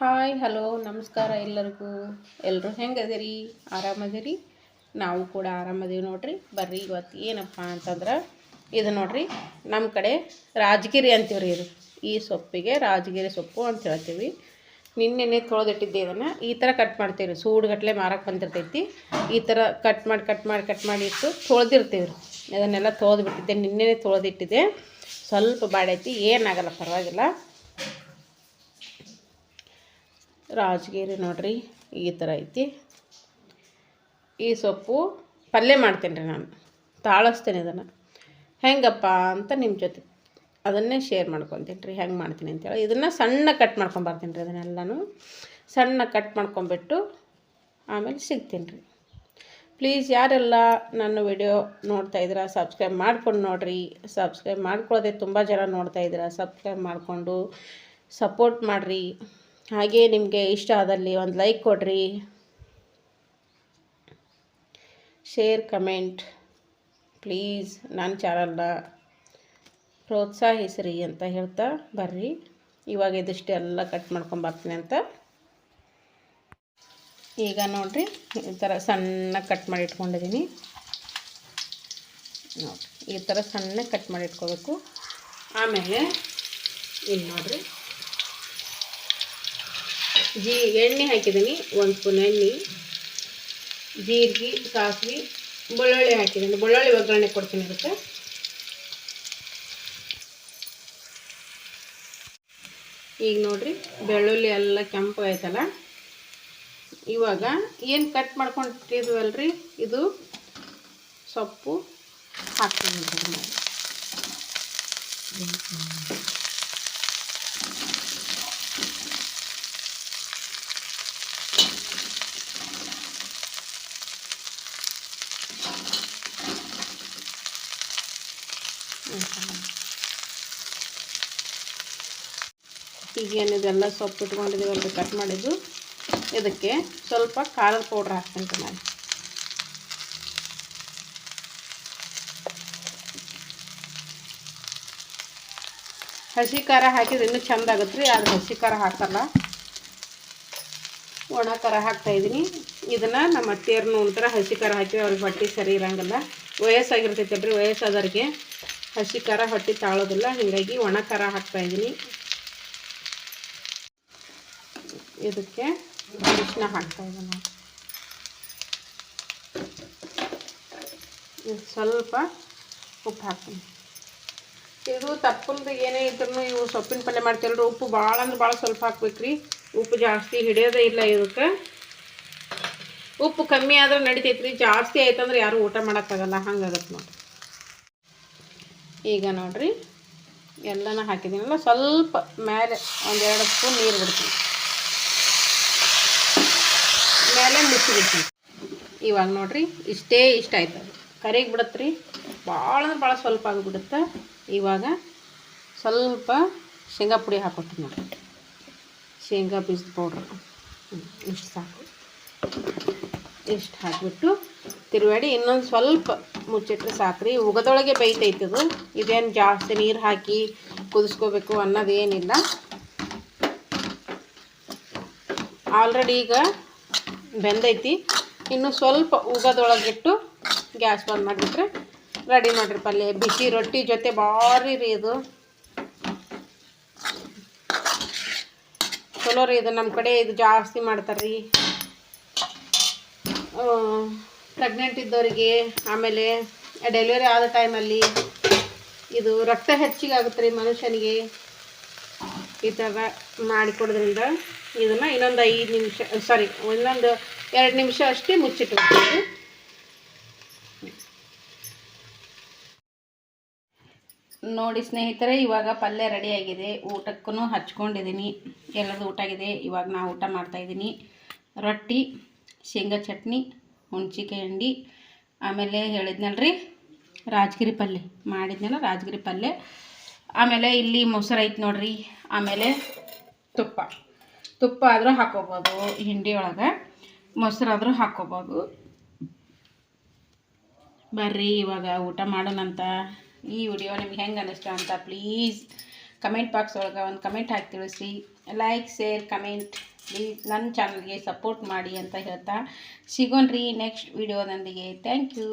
Hi, hello, ನಮಸ್ಕಾರ ಎಲ್ಲರಿಗೂ. ಎಲ್ಲರೂ ಹೆಂಗದಿರಿ ಆರಾಮದಿರಿ ನಾವು ಕೂಡ ಆರಾಮದೀವಿ ನೋಡ್ರಿ. ಬರ್ರಿ ಇವತ್ತು ಏನಪ್ಪ ಅಂತಂದ್ರೆ ಇದು ನೋಡ್ರಿ ನಮ್ಮ ಕಡೆ ರಾಜಗಿರಿ ಅಂತೀವ್ರಿ ಇದು. ಈ ಸೊಪ್ಪಿಗೆ ರಾಜಗಿರಿ ಸೊಪ್ಪು ಅಂತ ಹೇಳ್ತೀವಿ. ನಿನ್ನೆನೆ ತೊಳೆದಿಟ್ಟಿದ್ದೆ ಇದನ್ನು. ಈ ಥರ ಕಟ್ ಮಾಡ್ತೀವಿ ರೀ ಸೂಡುಗಟ್ಟಲೆ ಮಾರಕ್ಕೆ ಬಂದಿರ್ತೈತಿ. ಈ ಥರ ಕಟ್ ಮಾಡಿ ಕಟ್ ಮಾಡಿ ಕಟ್ ಮಾಡಿ ಇಟ್ಟು ತೊಳೆದಿರ್ತೀವಿ ರೀ ಅದನ್ನೆಲ್ಲ ತೊಳೆದ್ಬಿಟ್ಟಿದ್ದೆ ನಿನ್ನೆನೆ ತೊಳೆದಿಟ್ಟಿದ್ದೆ. ಸ್ವಲ್ಪ ಬಾಡೈತಿ. ಏನಾಗಲ್ಲ ಪರವಾಗಿಲ್ಲ. ರಾಜಗಿರಿ ನೋಡಿರಿ, ಈ ಥರ ಐತಿ. ಈ ಸೊಪ್ಪು ಪಲ್ಯ ಮಾಡ್ತೀನಿ ರೀ ನಾನು, ತಾಳಿಸ್ತೇನೆ ಇದನ್ನು. ಹೆಂಗಪ್ಪ ಅಂತ ನಿಮ್ಮ ಜೊತೆ ಅದನ್ನೇ ಶೇರ್ ಮಾಡ್ಕೊತೀನಿ ರೀ ಹೆಂಗೆ ಮಾಡ್ತೀನಿ ಅಂತೇಳಿ. ಇದನ್ನು ಸಣ್ಣ ಕಟ್ ಮಾಡ್ಕೊಂಬರ್ತೀನಿ ರೀ ಅದನ್ನೆಲ್ಲನೂ ಸಣ್ಣ ಕಟ್ ಮಾಡ್ಕೊಂಬಿಟ್ಟು ಆಮೇಲೆ ಸಿಗ್ತೀನಿ ರೀ ಪ್ಲೀಸ್ ಯಾರೆಲ್ಲ ನನ್ನ ವಿಡಿಯೋ ನೋಡ್ತಾ ಇದ್ದೀರಾ ಸಬ್ಸ್ಕ್ರೈಬ್ ಮಾಡ್ಕೊಂಡು ನೋಡಿರಿ. ಸಬ್ಸ್ಕ್ರೈಬ್ ಮಾಡ್ಕೊಳ್ಳೋದೆ ತುಂಬ ಜನ ನೋಡ್ತಾ ಇದ್ದೀರಾ ಸಬ್ಸ್ಕ್ರೈಬ್ ಮಾಡಿಕೊಂಡು ಸಪೋರ್ಟ್ ಮಾಡಿರಿ. ಹಾಗೆ ನಿಮಗೆ ಇಷ್ಟ ಆದಲ್ಲಿ ಒಂದು ಲೈಕ್ ಕೊಡಿರಿ. ಶೇರ್ ಕಮೆಂಟ್ ಪ್ಲೀಸ್ ನನ್ನ ಚಾನಲ್ನ ಪ್ರೋತ್ಸಾಹಿಸ್ರಿ ಅಂತ ಹೇಳ್ತಾ ಬರ್ರಿ. ಇವಾಗ ಇದಿಷ್ಟೆಲ್ಲ ಕಟ್ ಮಾಡ್ಕೊಂಬರ್ತೀನಿ ಅಂತ. ಈಗ ನೋಡಿರಿ, ಈ ಥರ ಸಣ್ಣ ಕಟ್ ಮಾಡಿ ಇಟ್ಕೊಂಡಿದ್ದೀನಿ ಈ ಥರ ಸಣ್ಣ ಕಟ್ ಮಾಡಿ ಇಟ್ಕೋಬೇಕು. ಆಮೇಲೆ ಇಲ್ಲಿ ನೋಡಿರಿ. ಜೀ ಎಣ್ಣೆ ಹಾಕಿದ್ದೀನಿ, ಒಂದು ಸ್ಪೂನ್ ಎಣ್ಣೆ, ಜೀರಿಗೆ, ಸಾಸಿವೆ, ಬೆಳ್ಳುಳ್ಳಿ ಹಾಕಿದ್ದೀನಿ. ಬೆಳ್ಳುಳ್ಳಿ ಒಗ್ಗರಣೆ ಕೊಡ್ತೀನಿ ಅದಕ್ಕೆ. ಈಗ ನೋಡ್ರಿ, ಬೆಳ್ಳುಳ್ಳಿ ಎಲ್ಲ ಕೆಂಪು ಆಯ್ತಲ್ಲ? ಇವಾಗ ಏನು ಕಟ್ ಮಾಡ್ಕೊಂಡಿದ್ವಲ್ರಿ? ಇದು ಸೊಪ್ಪು ಹಾಕ್ತೀನಿ. ಅದ್ರ ಏನಿದೆಲ್ಲ ಸೊಪ್ಪು ಇಟ್ಕೊಂಡಿದ್ದೀವಲ್ರಿ ಕಟ್ ಮಾಡಿದ್ದು. ಇದಕ್ಕೆ ಸ್ವಲ್ಪ ಖಾರದ ಪೌಡ್ರ್ ಹಾಕ್ತೀನಿ ನಾನು. ಹಸಿ ಖಾರ ಹಾಕಿದ್ರೆ ಇನ್ನೂ ಚೆಂದ ಆಗುತ್ತೆ ರೀ, ಆದ್ರೆ ಹಸಿ ಖಾರ ಹಾಕಲ್ಲ. ಒಣ ಖಾರ ಹಾಕ್ತಾ ಇದ್ದೀನಿ. ಇದನ್ನು ನಮ್ಮ ಅತ್ತೆಯರ್ನು ಒಂಥರ ಹಸಿ ಖಾರ ಹಾಕಿ ಅವ್ರಿಗೆ ಹೊಟ್ಟೆ ಸರಿ ಇರೋಂಗಿಲ್ಲ. ವಯಸ್ಸಾಗಿರ್ತೈತೆ ರೀ ವಯಸ್ಸಾದವ್ರಿಗೆ ಹಸಿ ಖಾರ ಹೊಟ್ಟೆ ತಾಳೋದಿಲ್ಲ. ಹೀಗಾಗಿ ಒಣ ಖಾರ ಹಾಕ್ತಾ ಇದ್ದೀನಿ. ಇದಕ್ಕೆ ಅರಿಶಿನ ಹಾಕ್ತಾ ಇದ್ದೀನಿ. ಇದು ಸ್ವಲ್ಪ ಉಪ್ಪು ಹಾಕ್ತೀನಿ. ಇದು ತಪ್ಪಲ್ದು ಏನೇ ಇದ್ರೂ ಇವು ಸೊಪ್ಪಿನ ಪಲ್ಯ ಮಾಡ್ತೀವಲ್ರಿ ಉಪ್ಪು ಭಾಳ ಅಂದ್ರೆ ಭಾಳ ಸ್ವಲ್ಪ ಹಾಕ್ಬೇಕ್ರಿ. ಉಪ್ಪು ಜಾಸ್ತಿ ಹಿಡಿಯೋದೇ ಇಲ್ಲ ಇದಕ್ಕೆ. ಉಪ್ಪು ಕಮ್ಮಿ ಆದ್ರೆ ನಡಿತೈತ್ರಿ, ಜಾಸ್ತಿ ಆಯ್ತಂದ್ರೆ ಯಾರು ಊಟ ಮಾಡೋಕ್ಕಾಗಲ್ಲ, ಹಂಗಾಗತ್ತೆ ನೋಡಿ ಈಗ ನೋಡಿರಿ, ಎಲ್ಲನೂ ಹಾಕಿದ್ದೀನಲ್ಲ, ಸ್ವಲ್ಪ ಮೇಲೆ ಒಂದೆರಡು ಸ್ಪೂನ್ ನೀರು ಬಿಡ್ತೀನಿ. ಮೇಲೆ ಮುಚ್ಚಿಬಿಡ್ತೀನಿ. ಇವಾಗ ನೋಡ್ರಿ, ಇಷ್ಟೇ ಇಷ್ಟ ಆಯ್ತು. ಕರಿಗೆ ಬಿಡತ್ತೆ ರೀ ಭಾಳ ಅಂದ್ರೆ ಭಾಳ ಸ್ವಲ್ಪ ಆಗಿಬಿಡುತ್ತೆ. ಇವಾಗ ಸ್ವಲ್ಪ ಶೇಂಗಾ ಪುಡಿ ಹಾಕೋತೀನಿ ನೋಡಿ ಶೇಂಗಾ ಬೀಜದ ಪೌಡ್ರ್ ಇಷ್ಟು ಸಾಕು. ಇಷ್ಟು ಹಾಕಿಬಿಟ್ಟು ತಿರುವಾಡಿ ಇನ್ನೊಂದು ಸ್ವಲ್ಪ ಮುಚ್ಚಿಟ್ರೆ ಸಾಕು ರೀ ಉಗದೊಳಗೆ ಬೈತೈತದು ಇದೇನು ಜಾಸ್ತಿ ನೀರು ಹಾಕಿ ಕುದಿಸ್ಕೋಬೇಕು ಅನ್ನೋದೇನಿಲ್ಲ. ಆಲ್ರೆಡಿ ಈಗ ಬೆಂದೈತಿ. ಇನ್ನು ಸ್ವಲ್ಪ ಉಗದೊಳಗಿಟ್ಟು ಗ್ಯಾಸ್ ಬಂದ್ ಮಾಡಿಬಿಟ್ರೆ ರೆಡಿ ಮಾಡಿರಿ ಪಲ್ಯ. ಬಿಸಿ ರೊಟ್ಟಿ ಜೊತೆ ಭಾರಿ ರೀ ಇದು. ಚಲೋ ರೀ ಇದು. ನಮ್ಮ ಕಡೆ ಇದು ಜಾಸ್ತಿ ಮಾಡ್ತಾರೆ ರೀ. ಪ್ರೆಗ್ನೆಂಟ್ ಇದ್ದವರಿಗೆ ಆಮೇಲೆ ಡೆಲಿವರಿ ಆದ ಟೈಮಲ್ಲಿ ಇದು ರಕ್ತ ಹೆಚ್ಚಿಗೆ ಆಗುತ್ತೆ ರೀ ಮನುಷ್ಯನಿಗೆ. ಈ ಥರ ಮಾಡಿಕೊಡೋದ್ರಿಂದ ಇದನ್ನು ಇನ್ನೊಂದು ಐದು ನಿಮಿಷ ಸಾರಿ ಇನ್ನೊಂದು ಎರಡು ನಿಮಿಷ ಅಷ್ಟೇ ಮುಚ್ಚಿಟ್ಬಿಡ್ತೀವಿ ನೋಡಿ ಸ್ನೇಹಿತರೆ, ಇವಾಗ ಪಲ್ಯ ರೆಡಿಯಾಗಿದೆ ಊಟಕ್ಕೂ ಹಚ್ಕೊಂಡಿದ್ದೀನಿ. ಎಲ್ಲರದು ಊಟ ಆಗಿದೆ. ಇವಾಗ ನಾವು ಊಟ ಮಾಡ್ತಾಯಿದ್ದೀನಿ ರೊಟ್ಟಿ, ಶೇಂಗಾ ಚಟ್ನಿ ಹುಣ್ಚಿಕಾಯಿ ಹಿಂಡಿ, ಆಮೇಲೆ ಹೇಳಿದ್ನಲ್ರಿ, ರಾಜಗಿರಿ ಪಲ್ಯ. ಮಾಡಿದ್ನಲ್ಲ ರಾಜಗಿರಿ ಪಲ್ಯ. ಆಮೇಲೆ ಇಲ್ಲಿ ಮೊಸರು ಐತೆ ನೋಡ್ರಿ. ಆಮೇಲೆ ತುಪ್ಪ. ತುಪ್ಪ ಆದರೂ ಹಾಕೋಬೋದು ಹಿಂಡಿ ಒಳಗೆ. ಮೊಸರಾದರೂ ಹಾಕೋಬೋದು ಬರ್ರಿ, ಇವಾಗ ಊಟ ಮಾಡೋಣಂತ. ಈ ವಿಡಿಯೋ ನಿಮ್ಗೆ ಹೆಂಗೆ ಅನ್ನಿಸ್ತು ಅಂತ ಪ್ಲೀಸ್ ಕಮೆಂಟ್ ಬಾಕ್ಸ್ ಒಳಗೆ ಒಂದು ಕಮೆಂಟ್ ಹಾಕಿ ತಿಳಿಸಿ ಲೈಕ್ ಶೇರ್ ಕಮೆಂಟ್ ಪ್ಲೀಸ್ ನನ್ನ ಚಾನಲ್ಗೆ ಸಪೋರ್ಟ್ ಮಾಡಿ ಅಂತ ಹೇಳ್ತಾ ಸಿಗೋಣ್ರಿ ನೆಕ್ಸ್ಟ್ ವಿಡಿಯೋದೊಂದಿಗೆ. Thank you